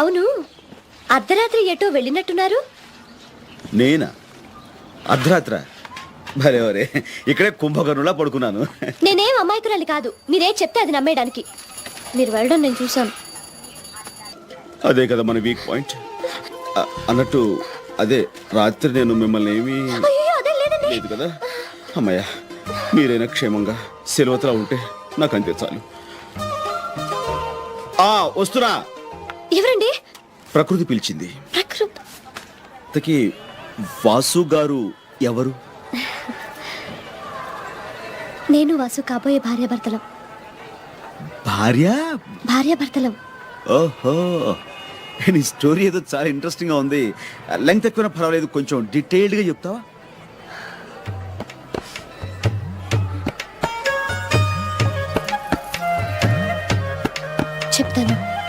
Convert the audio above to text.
అవును. అర్ధరాత్రి ఎటో వెళ్ళినట్టున్నారు? నేనా? అర్ధరాత్ర? భలే వరే ఇక్కడే కుంభకర్ణులా పడుకున్నాను. నేనేం అమాయకురాలి కాదు. మీరే చెప్తే అది నమ్మేయడానికి. మీరు వెళ్ళడం నేను చూశాను. అదే కదా మన వీక్ పాయింట్ అన్నట్టు అదే రాత్రి నేను మిమ్మల్ని ఏమీ లేదు కదా? అమ్మయ్య మీరైనా క్షేమంగా సెలవుతలా ఉంటే నాకు అంతే చాలు వస్తున్నా. ఎవరండి? ప్రకృతి పిలిచింది. ప్రకృతి. ఇంతకీ వాసు గారు ఎవరు? నేను వాసు కాబోయే భార్యాభర్తలం భార్య? భార్యాభర్తలం ఓహో. నీ స్టోరీ ఏదో చాలా ఇంట్రెస్టింగ్గా ఉంది. లెంగ్త్ ఎక్కువ పర్వాలేదు కొంచెం డీటెయిల్డ్గా చెప్తావా? చెప్తాను.